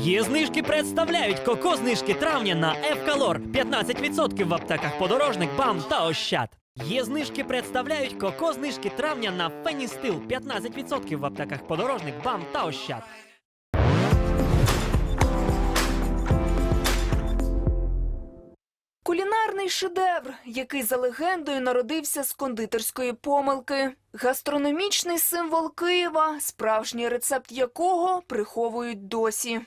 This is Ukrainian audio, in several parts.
Є знижки представляють коко знижки травня на Евкалор 15% в аптеках подорожник, бам та ощад. Є знижки представляють коко знижки травня на Феністил 15% в аптеках подорожник, бам та ощад. Кулінарний шедевр, який за легендою народився з кондитерської помилки. Гастрономічний символ Києва, справжній рецепт якого приховують досі.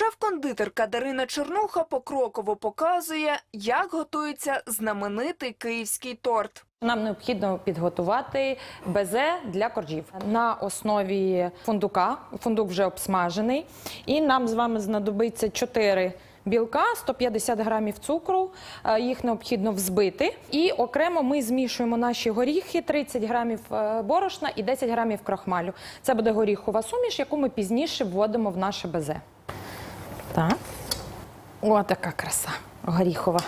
Шеф-кондитерка Дарина Чернуха покроково показує, як готується знаменитий київський торт. Нам необхідно підготувати безе для коржів на основі фундука. Фундук вже обсмажений. І нам з вами знадобиться 4 білка, 150 грамів цукру. Е, Їх необхідно взбити. І окремо ми змішуємо наші горіхи, 30 грамів е, борошна і 10 грамів крахмалю. Це буде горіхова суміш, яку ми пізніше вводимо в наше безе. Так. О, така краса горіхова.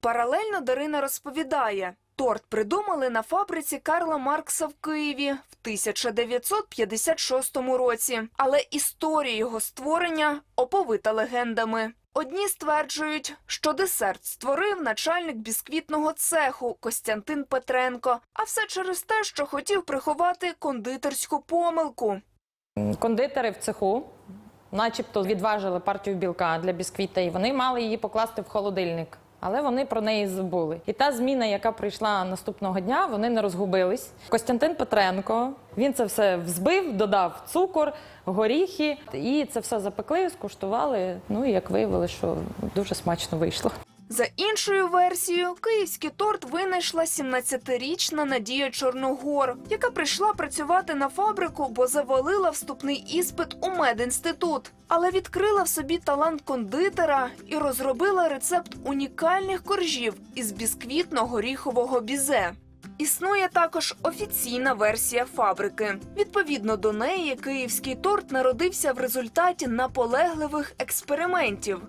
Паралельно Дарина розповідає, торт придумали на фабриці Карла Маркса в Києві в 1956 році, але історія його створення оповита легендами. Одні стверджують, що десерт створив начальник бісквітного цеху Костянтин Петренко, а все через те, що хотів приховати кондитерську помилку. Кондитери в цеху, начебто, відважили партію білка для бісквіта, і вони мали її покласти в холодильник. Але вони про неї забули. І та зміна, яка прийшла наступного дня, вони не розгубились. Костянтин Петренко він це все взбив, додав цукор, горіхи, і це все запекли, скуштували. Ну і як виявили, що дуже смачно вийшло. За іншою версією, київський торт винайшла 17-річна Надія Чорногор, яка прийшла працювати на фабрику, бо завалила вступний іспит у медінститут, але відкрила в собі талант кондитера і розробила рецепт унікальних коржів із бісквітно-горіхового бізе. Існує також офіційна версія фабрики. Відповідно до неї, київський торт народився в результаті наполегливих експериментів.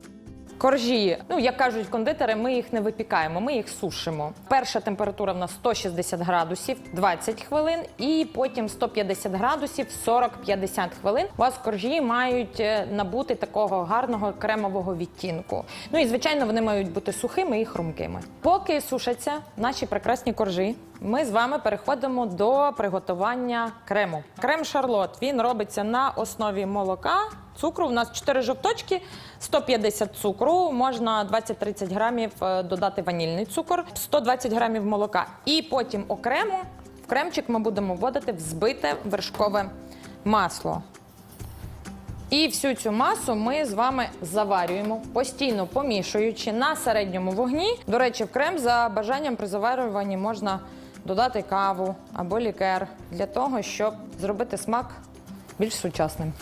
Коржі, ну як кажуть кондитери, ми їх не випікаємо, ми їх сушимо. Перша температура в нас 160 градусів 20 хвилин, і потім 150 градусів 40-50 хвилин. У вас коржі мають е, набути такого гарного кремового відтінку. Ну і звичайно, вони мають бути сухими і хрумкими. Поки сушаться наші прекрасні коржі. Ми з вами переходимо до приготування крему. Крем Шарлот він робиться на основі молока, цукру. У нас 4 жовточки, 150 цукру, можна 20-30 грамів е, додати ванільний цукор, 120 грамів молока. І потім окремо в кремчик ми будемо вводити взбите вершкове масло. І всю цю масу ми з вами заварюємо, постійно помішуючи на середньому вогні. До речі, в крем за бажанням при заварюванні можна додати каву або лікер для того, щоб зробити смак більш сучасним.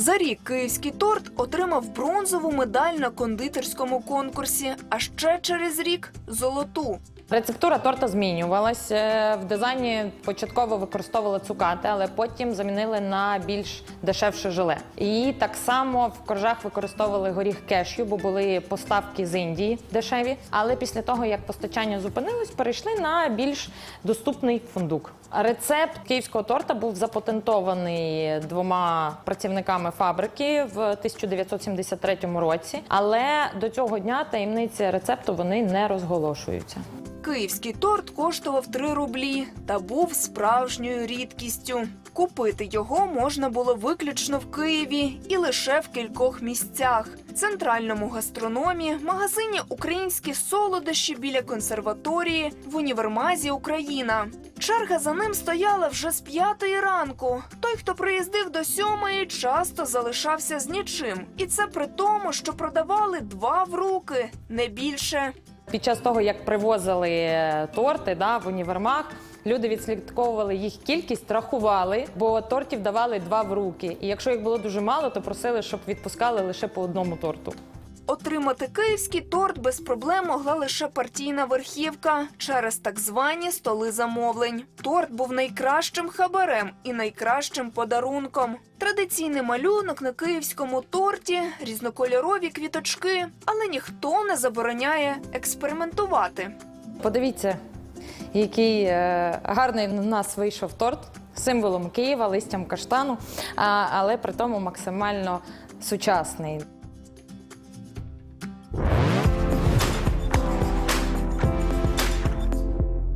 За рік київський торт отримав бронзову медаль на кондитерському конкурсі, а ще через рік золоту. Рецептура торта змінювалась. Е, В дизайні початково використовували цукати, але потім замінили на більш дешевше желе. І так само в коржах використовували горіх кешю, бо були поставки з Індії дешеві. Але після того, як постачання зупинилось, перейшли на більш доступний фундук. Рецепт київського торта був запатентований двома працівниками фабрики в 1973 році. Але до цього дня таємниці рецепту вони не розголошуються. Київський торт коштував 3 рублі та був справжньою рідкістю. Купити його можна було виключно в Києві і лише в кількох місцях: центральному гастрономі, магазині Українські солодощі біля консерваторії, в універмазі Україна. Черга за ним стояла вже з п'ятої ранку. Той, хто приїздив до сьомої, часто залишався з нічим, і це при тому, що продавали два в руки, не більше. Під час того, як привозили е, торти да, в універмаг, люди відслідковували їх кількість, рахували, бо тортів давали два в руки. І якщо їх було дуже мало, то просили, щоб відпускали лише по одному торту. Отримати київський торт без проблем могла лише партійна верхівка через так звані столи замовлень. Торт був найкращим хабарем і найкращим подарунком. Традиційний малюнок на київському торті, різнокольорові квіточки, але ніхто не забороняє експериментувати. Подивіться, який е, гарний в нас вийшов торт символом Києва, листям каштану, але при тому максимально сучасний.